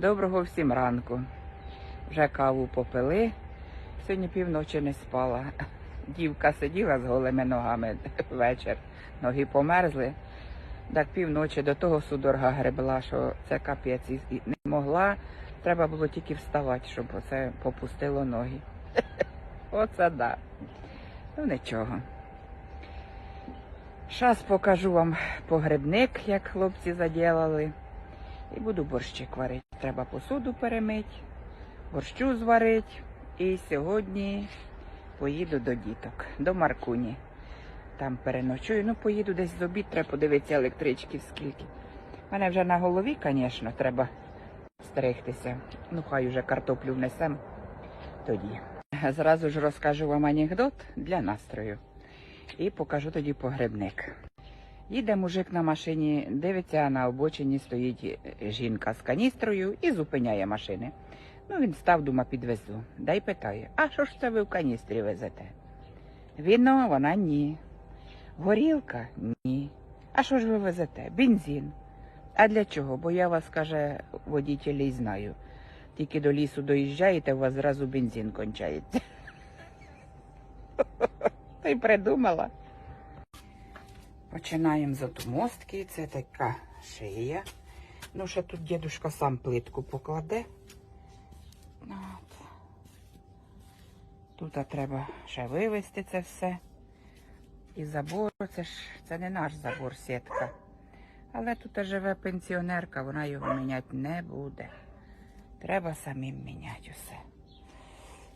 Доброго всім ранку. Вже каву попили. Сьогодні півночі не спала. Дівка сиділа з голими ногами вечір. Ноги померзли. Так півночі до того судорога гребла, що це капець. І не могла. Треба було тільки вставати, щоб оце попустило ноги. Оце да. Ну нічого. Щас покажу вам погребник, як хлопці заділали. І буду борщик варити. Треба посуду перемити, борщу зварити. І сьогодні поїду до діток, до Маркуні. Там переночую. Ну, поїду десь з обід, треба подивитися електричків скільки. У мене вже на голові, звісно, треба стригтися. Ну, хай уже картоплю внесем тоді. Зразу ж розкажу вам анекдот для настрою. І покажу тоді погребник. Їде мужик на машині, дивиться, на обочині стоїть е, жінка з каністрою і зупиняє машини. Ну, він став, дума, підвезу. Дай питає, а що ж це ви в каністрі везете? Віно, вона ні. Горілка? Ні. А що ж ви везете? Бензин. А для чого? Бо я вас, каже, водітелі знаю. Тільки до лісу доїжджаєте, у вас зразу бензин кончається. Й придумала. Починаємо з отмостки. Це така шия. Ну, ще тут дідушка сам плитку покладе. От. Тут треба ще вивезти це все. І забор, це ж це не наш забор, сітка. Але тут живе пенсіонерка, вона його міняти не буде. Треба самим міняти усе.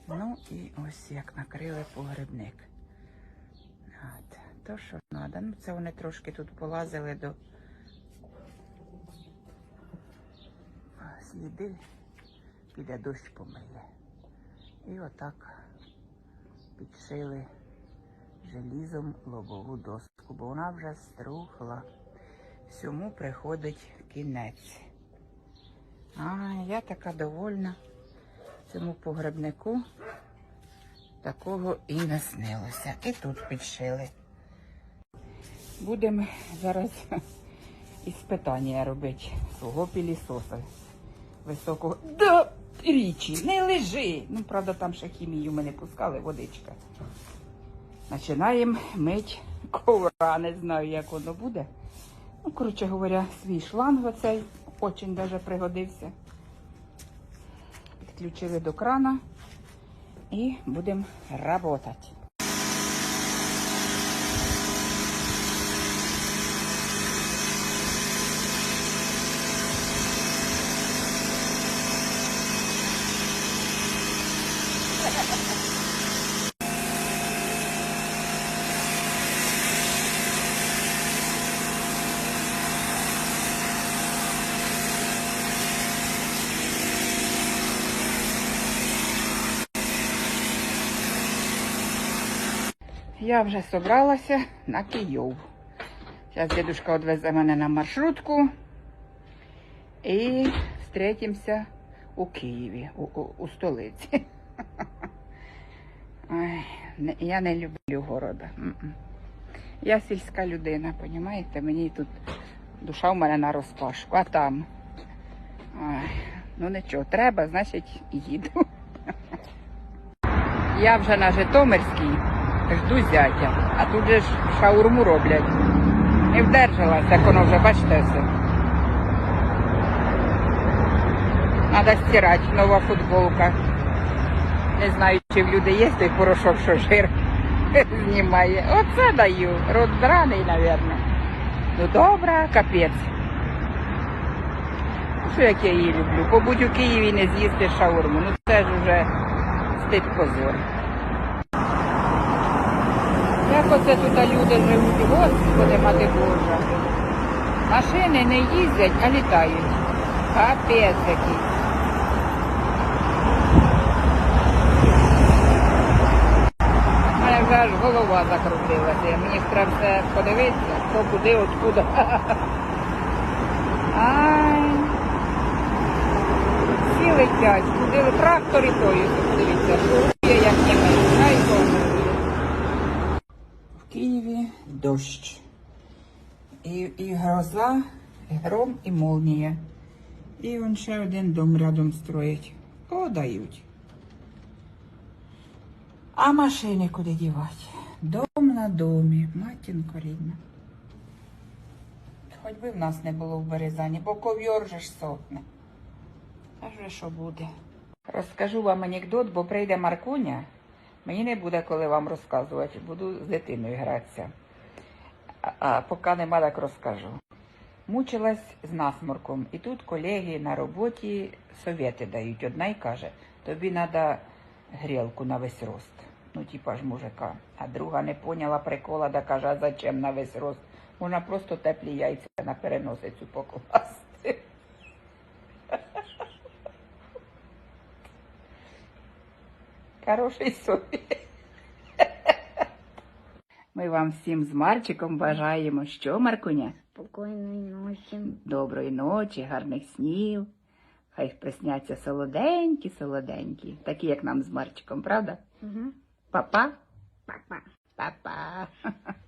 Ну і ось як накрили погребник. То, що треба. Ну, це вони трошки тут полазили до сліди. Піде дощ помиє. І отак підшили желізом лобову доску, бо вона вже струхла. Всьому приходить кінець. А я така довольна цьому погребнику. Такого і не снилося. І тут підшили. Будемо зараз іспитання робити свого пілісоса високого. Да, річі, не лежи. Ну, правда, там ще хімію ми не пускали, водичка. Починаємо мити ковра, не знаю, як воно буде. Ну, коротше говоря, свій шланг оцей очень даже пригодився. Підключили до крана і будемо працювати. Я вже собралася на Київ. Зараз дедушка відвезе мене на маршрутку і зустрітимося у Києві, у, у, у столиці. Ой, я не люблю города. Я сільська людина, розумієте? Мені тут душа в мене на розпашку, а там. Ой, ну нічого, треба, значить, їду. Я вже на Житомирській жду зятя, а тут же ж шаурму роблять. Не вдержалася, як воно вже, бачите, все. Треба стирати, нова футболка. Не знаю, чи в людей є той порошок, що жир знімає. Оце даю. Рот драний, мабуть. Ну добре, капець. Ну, Що як я її люблю? Побудь у Києві не з'їсти шаурму. Ну це ж вже стить позор. Як оце тут люди живуть, господи, мати Божа. Машини не їздять, а літають. Капець який. У мене вже аж голова закрутилася. Мені треба все подивитися, хто куди, откуда. Ай. Всі летять, куди трактор і той, дивіться, шурує, як німець. Ай, Боже. В Києві дощ. І, і гроза, і гром, і молнія. І он ще один дом рядом строїть. О, дають. А машини куди дівати? Дом на домі, матінко рідна. Хоч би в нас не було в Березані, бо ковьор же ж сохне. А вже що буде? Розкажу вам анекдот, бо прийде Маркуня. Мені не буде коли вам розказувати, буду з дитиною гратися. А, поки нема, так розкажу. Мучилась з насморком, і тут колеги на роботі совєти дають. Одна й каже, тобі треба грілку на весь рост. Ну, типа ж мужика. А друга не поняла прикола, да каже, а зачем на весь рост? Можна просто теплі яйця на переносицю покласти. Хороший совіт. Ми вам всім з Марчиком бажаємо, що, Маркуня? Спокійної ночі. Доброї ночі, гарних снів. Хай присняться солоденькі, солоденькі, такі, як нам з Марчиком, правда? Угу. Папа, Папа. папа.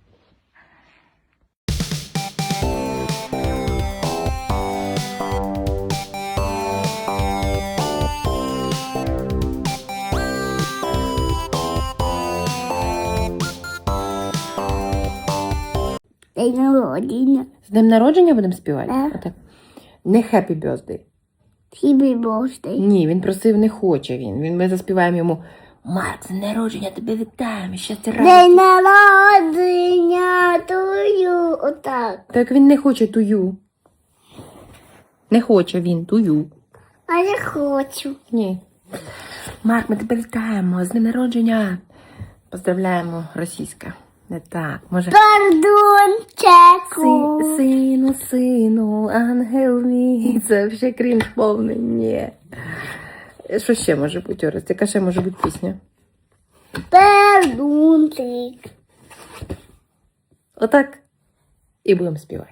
День народження. З днем народження будемо співати? Так. Отак. Не happy birthday. Happy birthday. Ні, він просив, не хоче він. він ми заспіваємо йому. З днем народження тебе вітаємо, щастя День радості». народження тую. Отак. Так він не хоче тую. Не хоче він тую. А я хочу. Ні. Марк, ми тебе вітаємо. З днем народження. Поздравляємо російська. Не так. Може. Пардон, чеку. Си, сину, сину, ангел мій. Це вже крінж повний. Ні. Що ще може бути, Орес? Яка ще може бути пісня? Пердунчик. Отак. І будемо співати.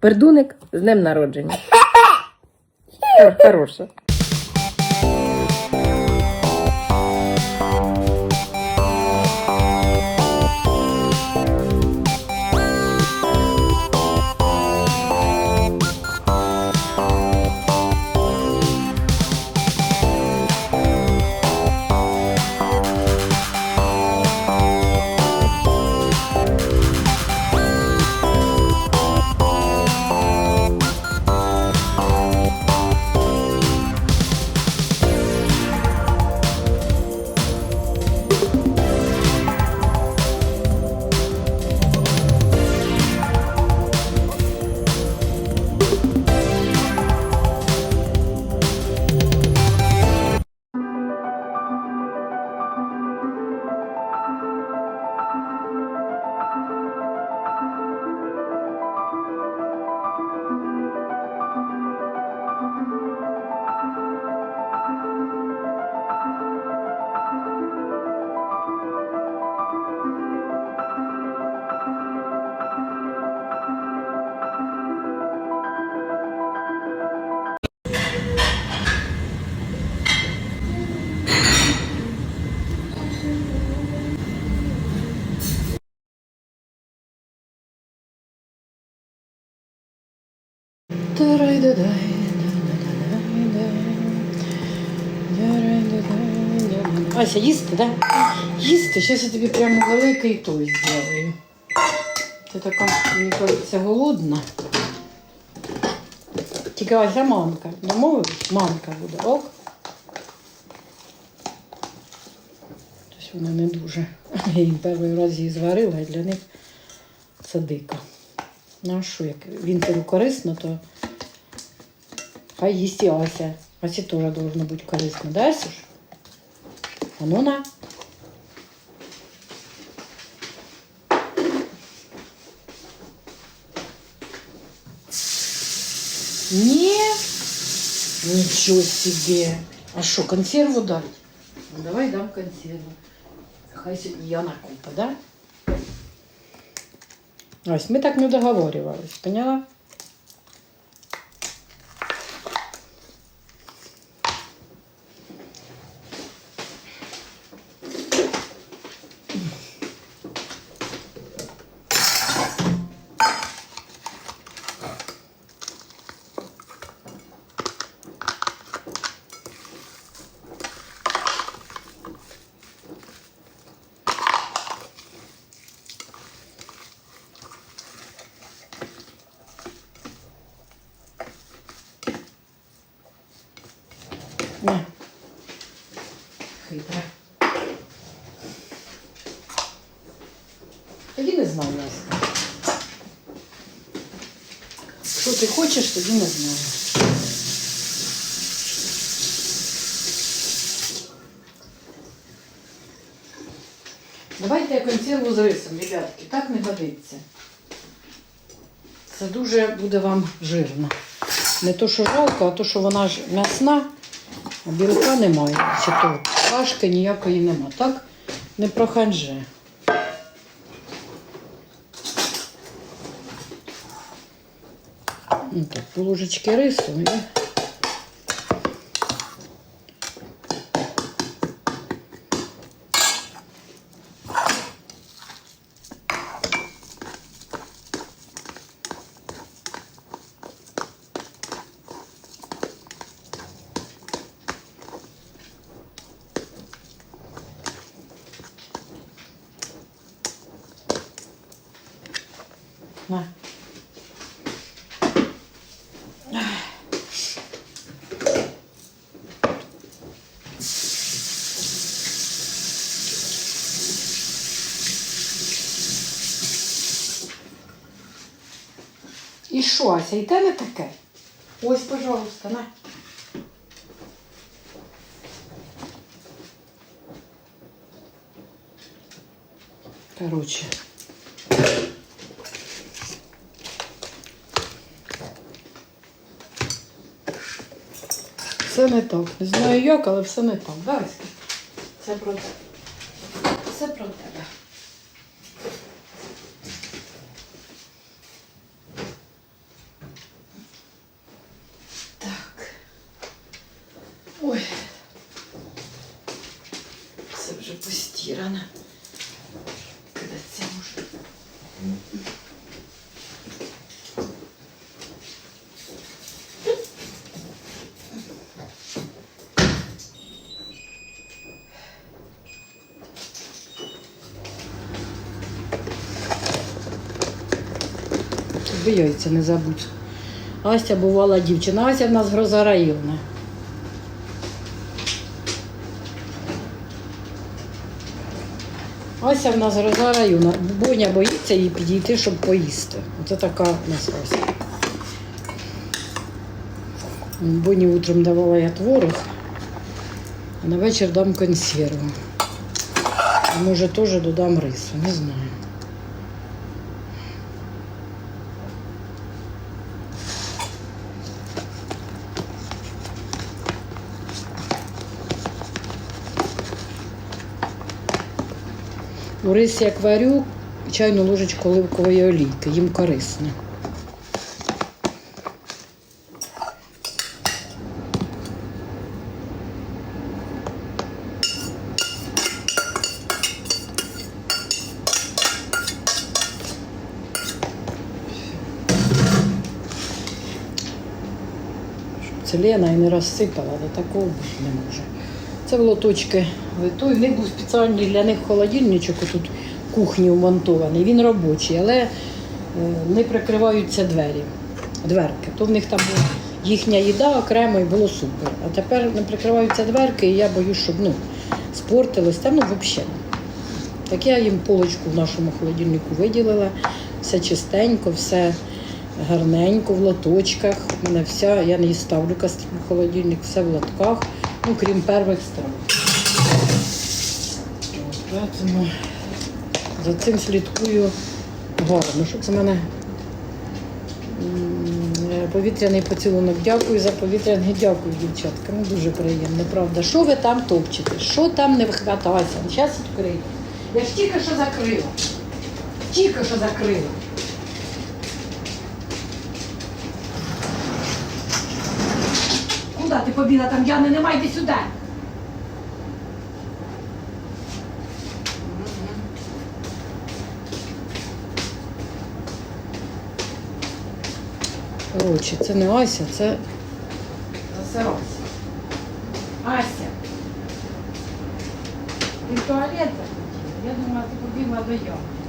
Пердуник з днем народження. Хор- Хороше. Ася, їсти, так? Да? Їсти. Зараз я тобі прямо великий той зроблю. Ти така, мені кажеться, голодна. Тільки Ася мамка. Домовились? Мамка буде, ок? Тобто вона не дуже. Я їм перший раз її зварила, і для них це дико. Ну а що, як Вінтеру корисно, то хай їсть і Ася. Асі теж должно бути корисно, да, Асюш? А ну на. Не? Ничего себе. А что, консерву дать? Ну, давай дам консерву. Хай сьогодні Яна купа, да? Ось, ми так не договорювались, поняла? Ти хочеш, тоді не знаю. Давайте я консерву з рисом, ребятки, так не годиться. Це дуже буде вам жирно. Не то, що жалко, а то, що вона ж м'ясна, а білка немає. Чи то кашки ніякої нема. Так не проханже. Ну, так, по ложечки рису І що, Ася, і те не таке? Ось, пожалуйста, на. Короче. Все не так. Не знаю як, але все не так. Да, Аська? Все про тебе. Так. Ой. Все вже постірано. Куди це може? Яйця не забудь. Ася бувала дівчина, Ася в нас гроза районна. Ася в нас гроза району. Боня боїться їй підійти, щоб поїсти. Оце така у нас Ася. Боні утром давала я творог, а на вечір дам консерву. Може, теж додам рису, не знаю. У рис як варю, чайну ложечку оливкової олійки, їм корисно. Лена і не розсипала, до такого бути не може. Це було точки. Той в них був спеціальний для них холодильничок, тут кухні вмонтований. Він робочий, але е, не прикриваються двері, дверки. То в них там була їхня їда окремо і було супер. А тепер не прикриваються дверки, і я боюсь, щоб ну, спортилось. Та ну взагалі. Так я їм полочку в нашому холодильнику виділила, все чистенько, все гарненько в лоточках. У мене вся, я не ставлю кастрюлю в холодильник, все в лотках, ну крім перших страв. За цим слідкую гарно. Що це в мене е, повітряний поцілунок. Дякую за повітряний дякую, дівчатка. Ну дуже приємно, правда. Що ви там топчете? Що там не вихваталося? Зараз відкрию. Я ж тільки що закрила. Тільки що закрила. Куди ти побігла? Там Яни немає, йди сюди. Коротше, це не Ася, це Ася. Ася. Ти в туалет захотіла? Я думала, ти побігла до ями.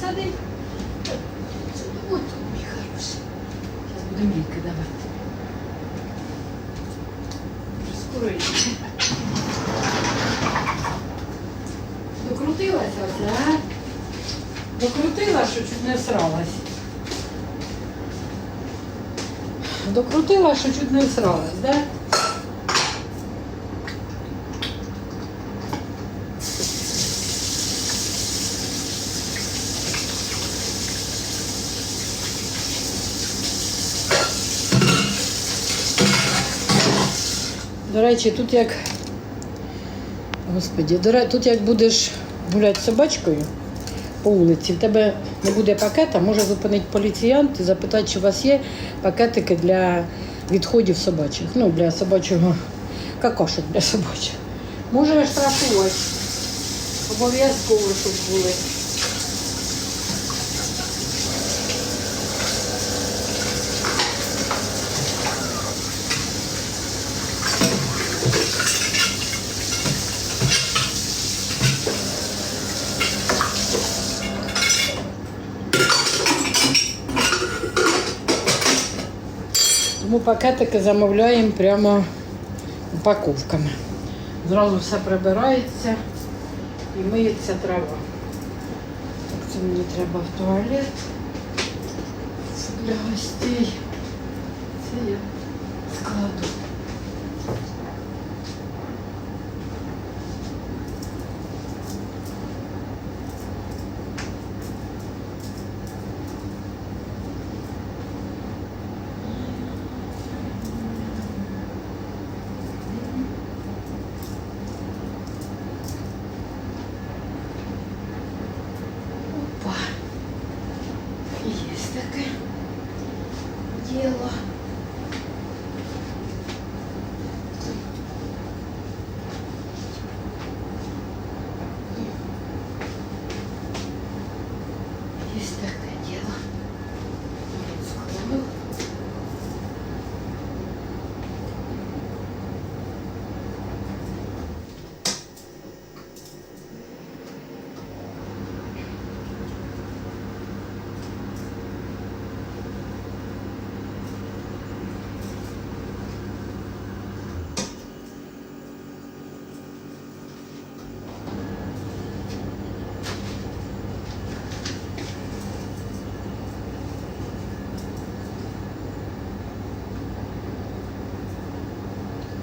сидить. От тут, мій хороший. Зараз давай. скоро йде. Докрутилася оця, а? Докрутила, що чуть не всралась. Докрутила, що чуть не всралась, да? До речі, тут як. Господі, тут як будеш гуляти з собачкою по вулиці, в тебе не буде пакета, може зупинити поліціянт і запитати, чи у вас є пакетики для відходів собачих. Ну, для собачого какошок для собачих. Може штрафувати. Обов'язково, щоб були. Пакетики замовляємо прямо упаковками. Зразу все прибирається і миється трава. Так, це мені треба в туалет. Для гостей. Це я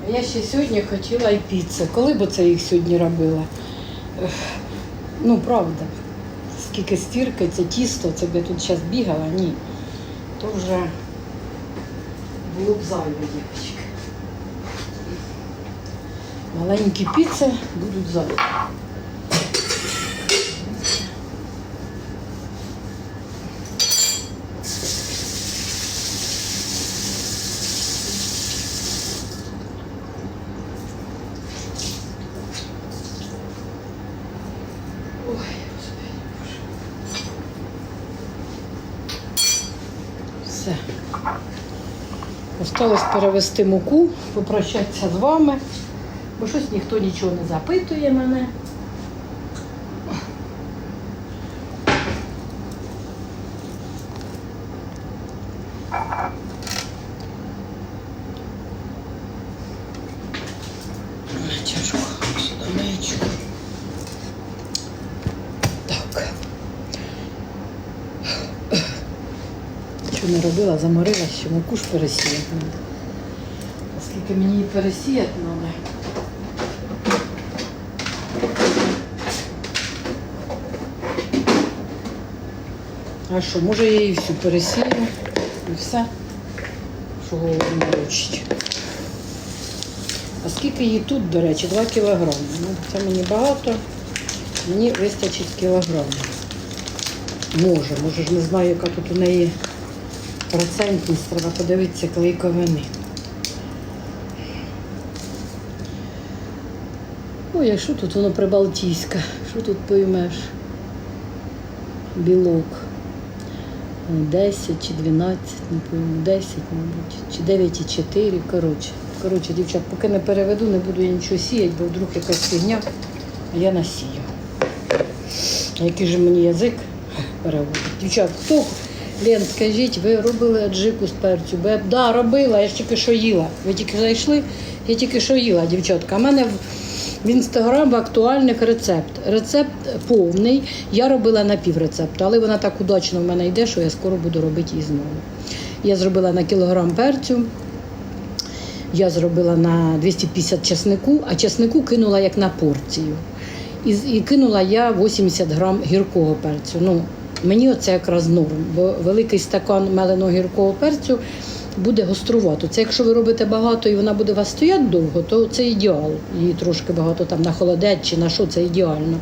Я ще сьогодні хотіла і піци. Коли б це їх сьогодні робила? Ну, правда. Скільки стірки, це тісто, це б я тут зараз бігала, ні. То вже було б зайве, дівчатки. Маленькі піци будуть зайві. Ой, Господи, Боже. Все. Осталось перевести муку, попрощатися з вами, бо щось ніхто нічого не запитує мене. Чашку, сюди маячку. Так. Що не робила, заморила, що муку ж пересіяти Оскільки мені пересіяти треба. А що, може я її всю пересію і все, що голову не морочить. А скільки її тут, до речі, 2 кілограми. Ну, це мені багато, мені вистачить кілограм. Може, може ж не знаю, яка тут у неї процентність, треба подивитися клейковини. Ой, а що тут воно прибалтійське? Що тут поймеш? Білок. 10 чи 12, не пойму, 10, мабуть, чи 9 і 4, коротше. Коротше, дівчат, поки не переведу, не буду я нічого сіяти, бо вдруг якась фігня, а я насію. А який же мені язик? переводить. Дівчат, хто Лен, скажіть, ви робили аджику з перцю? Бо да, робила, я ж тільки що їла. Ви тільки зайшли, я тільки що їла, дівчатка. У мене в, в інстаграм актуальних рецепт. Рецепт повний. Я робила на піврецепту, але вона так удачно в мене йде, що я скоро буду робити її знову. Я зробила на кілограм перцю. Я зробила на 250 часнику, а часнику кинула як на порцію. І, і кинула я 80 грам гіркого перцю. Ну, мені оце якраз норм, бо великий стакан меленого гіркого перцю буде гострувато. Це якщо ви робите багато і вона буде у вас стояти довго, то це ідеал. Її трошки багато там на холодець чи на що це ідеально.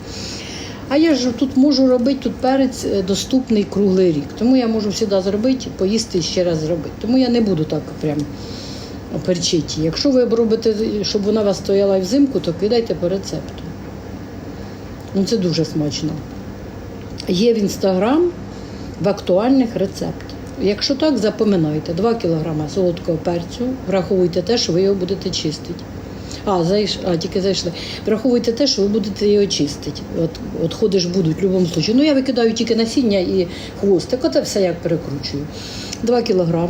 А я ж тут можу робити тут перець е, доступний круглий рік. Тому я можу завжди зробити, поїсти і ще раз зробити. Тому я не буду так прям перчити. Якщо ви робите, щоб вона у вас стояла і взимку, то кидайте по рецепту. Ну це дуже смачно. Є в інстаграм в актуальних рецептах. Якщо так, запам'ятайте, 2 кг солодкого перцю, враховуйте те, що ви його будете чистити. А, зайш... а, тільки зайшли. Враховуйте те, що ви будете його чистити. От, от ходиш будуть в будь-якому випадку. Ну, я викидаю тільки насіння і хвостик, оце все як перекручую. 2 кг,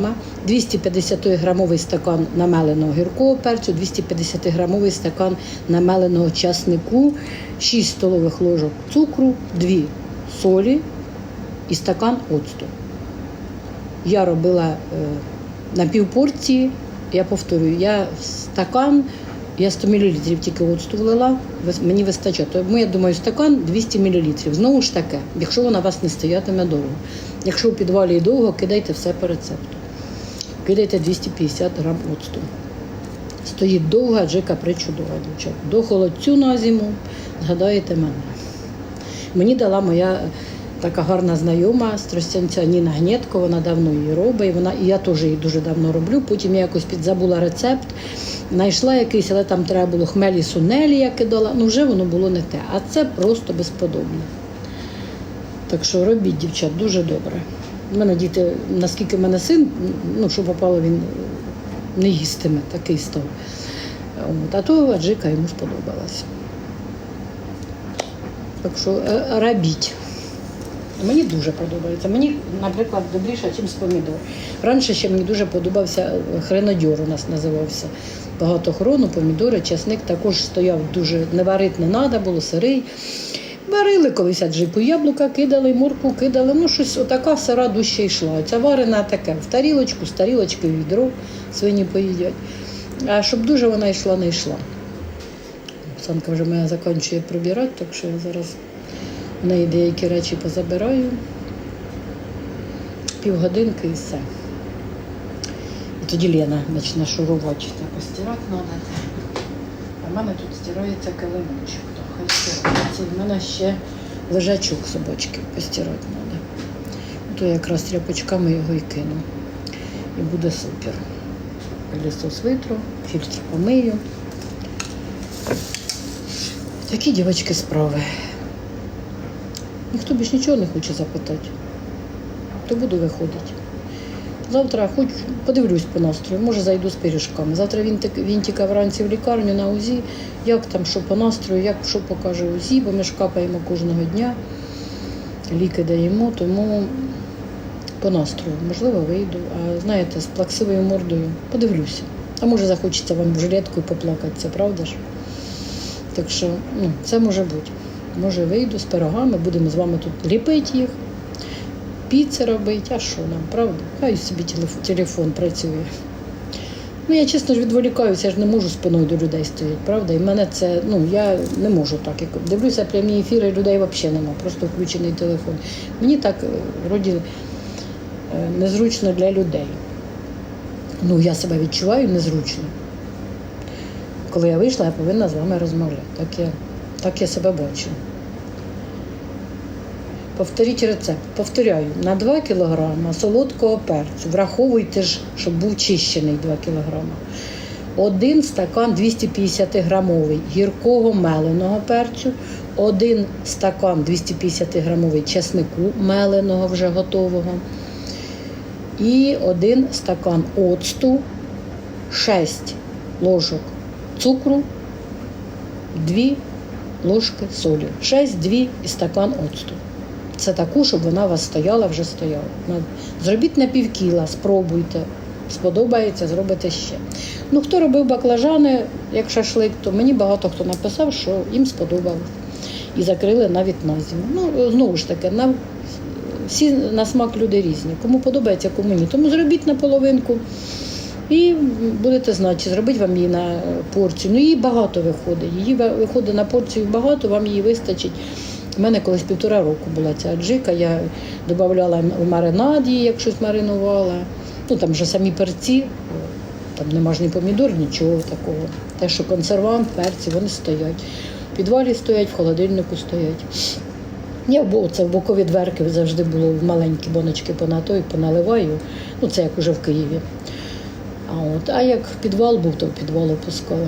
250 грамовий стакан намеленого гіркого перцю, 250 грамовий стакан намеленого часнику, 6 столових ложок цукру, 2 солі і стакан оцту. Я робила е, на півпорції, я повторюю, я стакан, я 100 мл тільки оцту влила, мені вистачає. Тому я думаю, стакан 200 мл. Знову ж таке, якщо вона вас не стоятиме довго. Якщо у підвалі довго, кидайте все по рецепту. Кидайте 250 грам оцту. Стоїть довго, аджика причудова, дівчат. До холодцю на зиму, згадаєте мене. Мені дала моя така гарна знайома з Ніна Гнєтко, вона давно її робить, і, вона, і я теж її дуже давно роблю. Потім я якось підзабула рецепт, знайшла якийсь, але там треба було хмелі сунелі, я кидала, ну вже воно було не те. А це просто безподобне. Так що робіть, дівчат, дуже добре. У мене діти, наскільки в мене син, ну що попало, він не їстиме, такий став. От, а то аджика йому сподобалась. Так що е, робіть. Мені дуже подобається. Мені, наприклад, добріше, ніж з помідор. Раніше ще мені дуже подобався е, хренодьор у нас називався. Багато хрону, помідори, часник також стояв дуже не варити не треба, було сирий. Варили колись аджику, яблука кидали, морку кидали. Ну, щось отака сира дужче йшла. Ця варена таке в тарілочку, з тарілочки відро свині поїдять. А щоб дуже вона йшла, не йшла. Оксанка вже моя закінчує прибирати, так що я зараз в неї деякі речі позабираю. Півгодинки і все. І тоді Лена почне шурувати. Так, постирати треба. А в мене тут стирається килимочок. То хай стирається. І в мене ще лежачок собачки постирати треба. То якраз тряпочками його і кину. І буде супер. Пилісос витру, фільтр помию. Такі дівчатки справи. Ніхто більш нічого не хоче запитати. То буду виходити. Завтра хоч подивлюсь по настрою, може зайду з пиріжками. Завтра він, він тікав вранці в лікарню на УЗІ, як там, що по настрою, як що покаже УЗІ, бо ми ж капаємо кожного дня, ліки даємо, тому по настрою, можливо, вийду. А знаєте, з плаксивою мордою подивлюся. А може захочеться вам в жилетку і поплакатися, правда ж? Так що ну, це може бути. Може, вийду з пирогами, будемо з вами тут ліпити їх, піци робити, а що нам, правда? Хай собі телефон, працює. Ну, я чесно ж відволікаюся, я ж не можу спиною до людей стояти, правда? І мене це, ну, я не можу так. Як дивлюся прямі ефіри, людей взагалі нема, просто включений телефон. Мені так е, вроді е, незручно для людей. Ну, я себе відчуваю незручно. Коли я вийшла, я повинна з вами розмовляти. Так я, так я себе бачу. Повторіть рецепт. Повторяю, на 2 кг солодкого перцю. Враховуйте ж, щоб був чищений 2 кг. Один стакан 250 грамовий гіркого меленого перцю, один стакан 250 грамовий чеснику меленого вже готового. І один стакан оцту, 6 ложок цукру, 2 ложки солі. 6, 2 і стакан оцту. це таку, щоб вона у вас стояла, вже стояла. Зробіть на півкіла, спробуйте. Сподобається, зробите ще. Ну, хто робив баклажани як шашлик, то мені багато хто написав, що їм сподобалось. І закрили навіть на зиму. Ну, знову ж таки, на, всі на смак люди різні. Кому подобається, кому ні. Тому зробіть наполовинку. І будете знати, чи зробить вам її на порцію. Ну, її багато виходить. Її виходить на порцію багато, вам її вистачить. У мене колись півтора року була ця аджика, я додавала в маринад її, як щось маринувала. Ну там вже самі перці, там нема ж ні помідор, нічого такого. Те, що консервант, перці, вони стоять. В підвалі стоять, в холодильнику стоять. Я це в бокові дверки завжди було в маленькі боночки понатою, поналиваю. Ну, це як уже в Києві. А, от, а як підвал був, то в підвал опускала.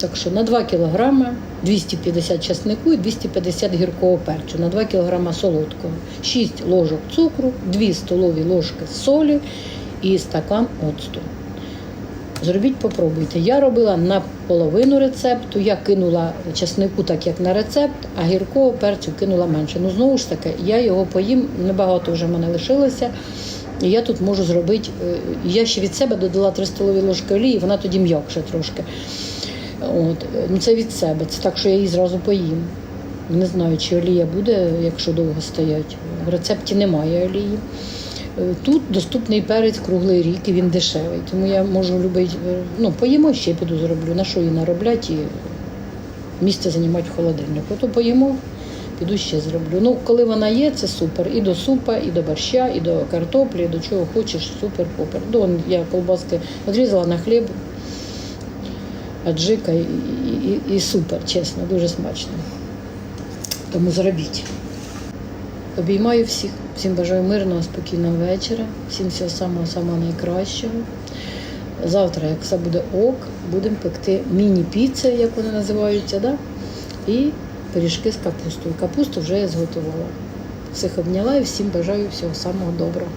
Так що на 2 кілограми 250 часнику і 250 гіркого перцю, на 2 кілограма солодкого, 6 ложок цукру, 2 столові ложки солі і стакан оцту. Зробіть, попробуйте. Я робила на половину рецепту, я кинула часнику так, як на рецепт, а гіркого перцю кинула менше. Ну, знову ж таки, я його поїм, небагато вже в мене лишилося. І я тут можу зробити, е, я ще від себе додала 3 столові ложки олії, вона тоді м'якша трошки. От. е, Ну, це від себе. Це так, що я її зразу поїм. Не знаю, чи олія буде, якщо довго стоять. В рецепті немає олії. Е, Тут доступний перець круглий рік і він дешевий. Тому я можу любити, ну, поїмо ще піду зроблю. На що її нароблять і місце займати в холодильнику. То поїмо, піду ще зроблю. Ну, коли вона є, це супер. І до супа, і до борща, і до картоплі, і до чого хочеш, супер-попер. Ну, он я колбаски відрізала на хліб, аджика і, і, і, і супер, чесно, дуже смачно. Тому зробіть. Обіймаю всіх, всім бажаю мирного, спокійного вечора, всім всього самого самого найкращого. Завтра, як все буде ок, будемо пекти міні-піци, як вони називаються, да? і пиріжки з капустою. Капусту вже я зготувала. Всіх обняла і всім бажаю всього самого доброго.